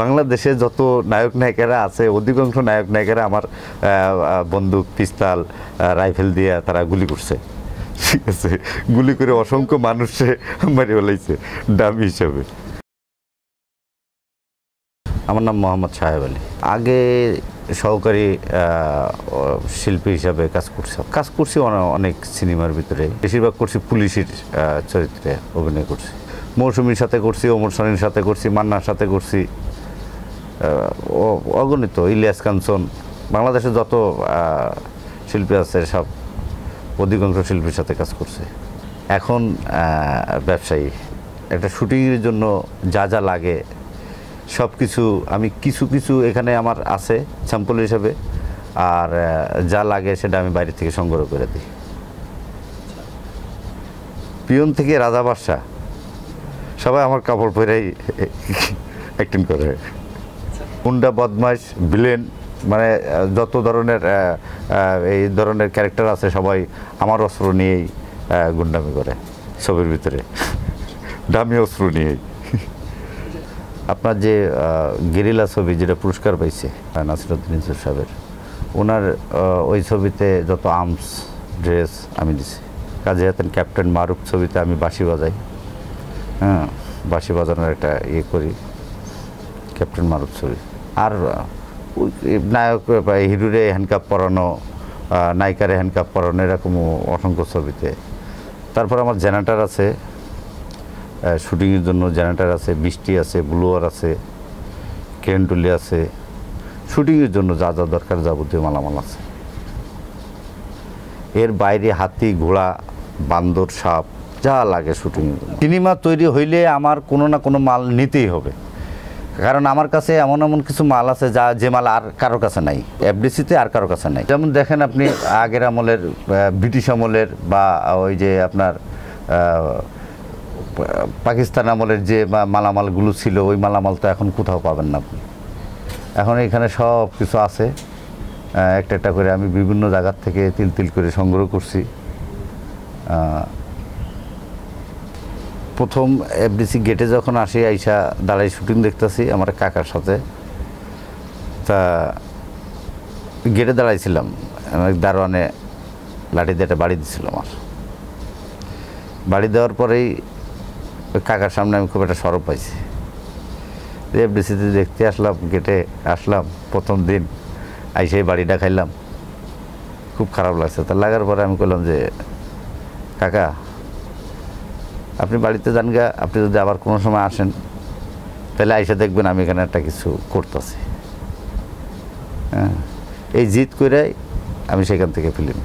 বাংলাদেশে যত নায়ক নায়িকারা আছে, অধিকাংশ নায়ক নায়িকারা আমার বন্দুক, পিস্তাল রাইফেল দিয়ে তারা গুলি করছে। ঠিক আছে? গুলি করে অসংখ্য মানুষে মারি ফেলাইছে, দামি হিসাবে। আমার নাম মোহাম্মদ সাহেব আলী। আগে সহকারী শিল্পী হিসাবে কাজ করছি কাজ করছি অনেক সিনেমার ভিতরে। বেশিরভাগ করছি পুলিশের চরিত্রে অভিনয় করছি। মৌসুমীর সাথে করছি, ওমর সানির সাথে করছি, মান্নার সাথে করছি। অগণিত, ইলিয়াস কাঞ্চন বাংলাদেশে যত শিল্পী আছে, সব অধিকাংশ শিল্পীর সাথে কাজ করছে। এখন ব্যবসায়ী, একটা শুটিংয়ের জন্য যা যা লাগে সব কিছু আমি কিছু কিছু এখানে আমার আছে, স্যাম্পল হিসাবে, আর যা লাগে সেটা আমি বাইরে থেকে সংগ্রহ করে দিই। পিয়ন থেকে রাজা বাদশাহ, সবাই আমার কাপড় পরেই অ্যাক্টিং করে। মুন্ডা বদমাস ভিলেন মানে যত ধরনের এই ধরনের ক্যারেক্টার আছে সবাই আমার অস্ত্র নিয়েই গুন্ডামি করে ছবির ভিতরে। দামি অস্ত্র নিয়েই। আপনার যে গেরিলা ছবি যেটা পুরস্কার পাইছে নাসিরুদ্দিন ইনসুর সাহেবের, ওনার ওই ছবিতে যত আর্মস, ড্রেস আমি দিছি। কাজে হাতেন ক্যাপ্টেন মারুফ ছবিতে আমি বাঁশি বাজাই। হ্যাঁ বাঁশি বাজানোর একটা ইয়ে করি। ক্যাপ্টেন মারুফ ছবি। আর নায়ক হিরোরে হ্যান্ডকাপ পরানো নায়িকারে হ্যান্ডকাপ পরানো এরকম অসংখ্য ছবিতে। তারপর আমার জেনারেটার আছে শুটিংয়ের জন্য জেনারেটার আছে বৃষ্টি আছে, ব্লুয়ার আছে কেন্টুলি আছে, শুটিংয়ের জন্য যা যা দরকার যাবতীয় মালামাল আছে। এর বাইরে হাতি, ঘোড়া, বান্দর, সাপ, যা লাগে জন্য সিনেমা তৈরি হইলে আমার কোনো না কোনো মাল নিতেই হবে। কারণ আমার কাছে এমন এমন কিছু মাল আছে যা যে মাল আর কারোর কাছে নাই। এফডিসিতে আর কারও কাছে নাই। যেমন দেখেন আপনি আগের আমলের ব্রিটিশ আমলের বা ওই যে আপনার পাকিস্তান আমলের যে মালামালগুলো ছিল, ওই মালামাল তো এখন কোথাও পাবেন না আপনি। এখন এখানে সব কিছু আছে। একটা একটা করে আমি বিভিন্ন জায়গার থেকে তিল তিল করে সংগ্রহ করছি। প্রথম এফডিসি গেটে যখন আসি, আইসা দাঁড়াই শুটিং দেখতেছি আমার কাকার সাথে। তা গেটে দাঁড়াইছিলাম। দারোয়ানে লাঠি দিয়ে একটা বাড়ি দিছিল আমার। বাড়ি দেওয়ার পরেই কাকার সামনে আমি খুব একটা সরব পাইছি। এফডিসিতে দেখতে আসলাম, গেটে আসলাম, প্রথম দিন আইসে বাড়িটা খাইলাম। খুব খারাপ লাগছে। তা লাগার পরে আমি বললাম যে, কাকা আপনি বাড়িতে যান গা, আপনি যদি আবার কোনো সময় আসেন, তাহলে আইসা দেখবেন আমি এখানে একটা কিছু করতেছি। হ্যাঁ এই জিত করে আমি সেখান থেকে ফিল্ম